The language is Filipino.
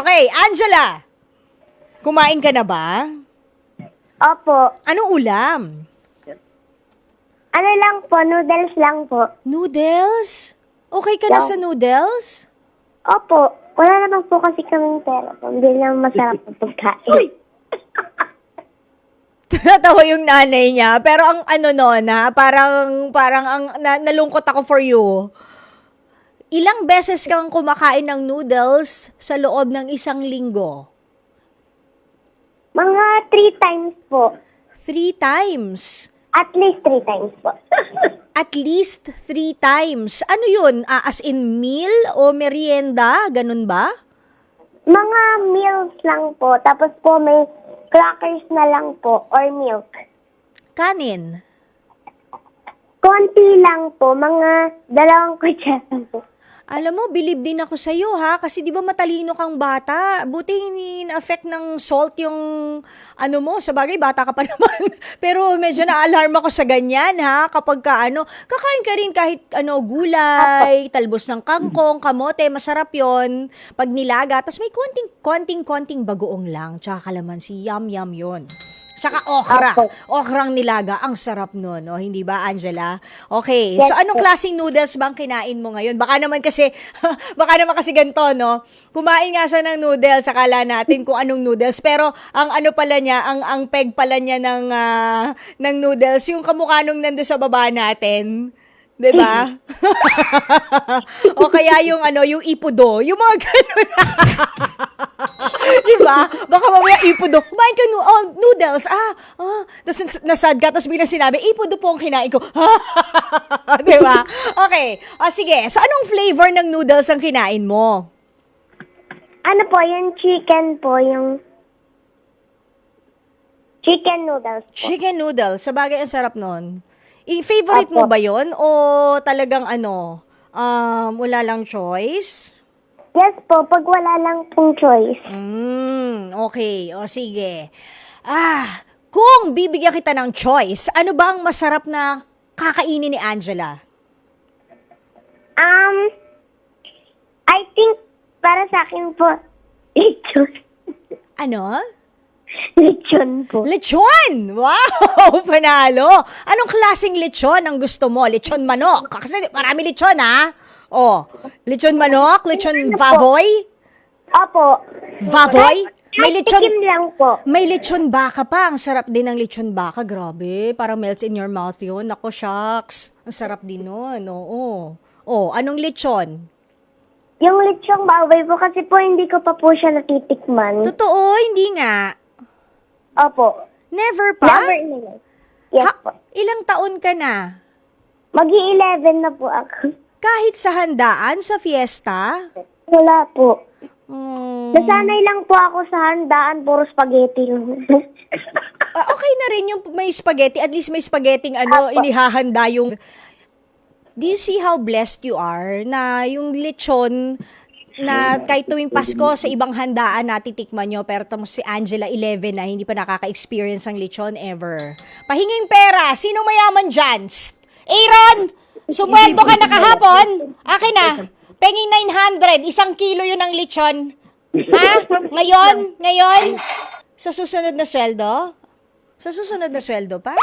Okay, Angela. Kumain ka na ba? Opo. Anong ulam? Ano lang po, noodles lang po. Noodles? Okay ka na Yeah. sa noodles? Opo. Wala naman po kasi kaming pera po. Hindi naman masarap po pagkain. Natawa yung nanay niya. Pero ang ano nun ha, parang, parang ang, na, nalungkot ako for you. Ilang beses kang kumakain ng noodles sa loob ng isang linggo? Mga three times po. Three times. At least three times po. At least three times. Ano yun? Ah, as in meal o merienda? Ganun ba? Mga meals lang po. Tapos po may crackers na lang po or milk. Kanin. Konti lang po. Mga dalawang kutsara po. Alam mo, believe din ako sa'yo ha, kasi di ba matalino kang bata? Buti hindi na-affect ng salt yung ano mo, sa bagay, bata ka pa naman. Pero medyo na-alarm ako sa ganyan ha, kapag ka ano, kakain ka rin kahit ano, gulay, talbos ng kangkong, kamote, masarap yon Pag nilaga, tas may konting, konting, konting bagoong lang, tsaka kalamansi, yum, yum yon Tsaka okra. Apo. Okrang nilaga. Ang sarap nun, no? Hindi ba, Angela? Okay. Yes so, anong klaseng noodles bang kinain mo ngayon? Baka naman kasi, baka naman kasi ganito, no? Kumain nga siya ng noodles, akala natin kung anong noodles. Pero, ang ano pala niya, ang, ang peg pala niya ng, ah, ng noodles, yung kamukha nung nando sa baba natin. 'Di ba? o kaya yung ano, yung ipudo, yung mga ganun. Ba? Baka mamaya ipudo. Kumain ka no, oh, noodles. Ah, ah. Tapos nas- nasad ka, tapos biglang sinabi, ipudo po ang kinain ko. 'Di ba? Okay. O sige, so anong flavor ng noodles ang kinain mo? Ano po, yung chicken po, yung chicken noodles po. Chicken noodles. Sa bagay, ang sarap nun. I-favorite mo ba yon O talagang ano, um, wala lang choice? Yes po, pag wala lang pong choice. Mm, okay. O sige. Ah, kung bibigyan kita ng choice, ano ba ang masarap na kakainin ni Angela? Um, I think para sa akin po, lechon. Ano? lechon po. Lechon! Wow! Panalo! Anong klaseng lechon ang gusto mo? Lechon manok? Kasi marami lechon, ha? Oh, lechon manok? Lechon baboy? Opo. Baboy? May lechon... tikim lang po. May lechon baka pa. Ang sarap din ng lechon baka. Grabe. Parang melts in your mouth yun. Nako, shucks. Ang sarap din nun. Oo. Oh, anong lechon? Yung lechong baboy po kasi po hindi ko pa po siya natitikman. Totoo, hindi nga. Opo. Never pa? Never in my life. Yes Ha- po. ilang taon ka na? Magi-11 na po ako. Kahit sa handaan, sa fiesta? Wala po. Hmm. Nasanay lang po ako sa handaan, puro spaghetti. Ah, okay na rin yung may spaghetti. At least may spaghetti ano, Apo. inihahanda yung... Do you see how blessed you are na yung lechon na kahit tuwing Pasko sa ibang handaan natitikman nyo, pero tamo si Angela 11 na hindi pa nakaka-experience ng lechon ever. Pahinging pera, sinong mayaman dyan? Psst! Aaron! Sumweldo ka na kahapon? Akin na. Penging 900, isang kilo yun ng lechon. Ha? Ngayon? Ngayon? Sa susunod na sweldo? Sa susunod na sweldo pa?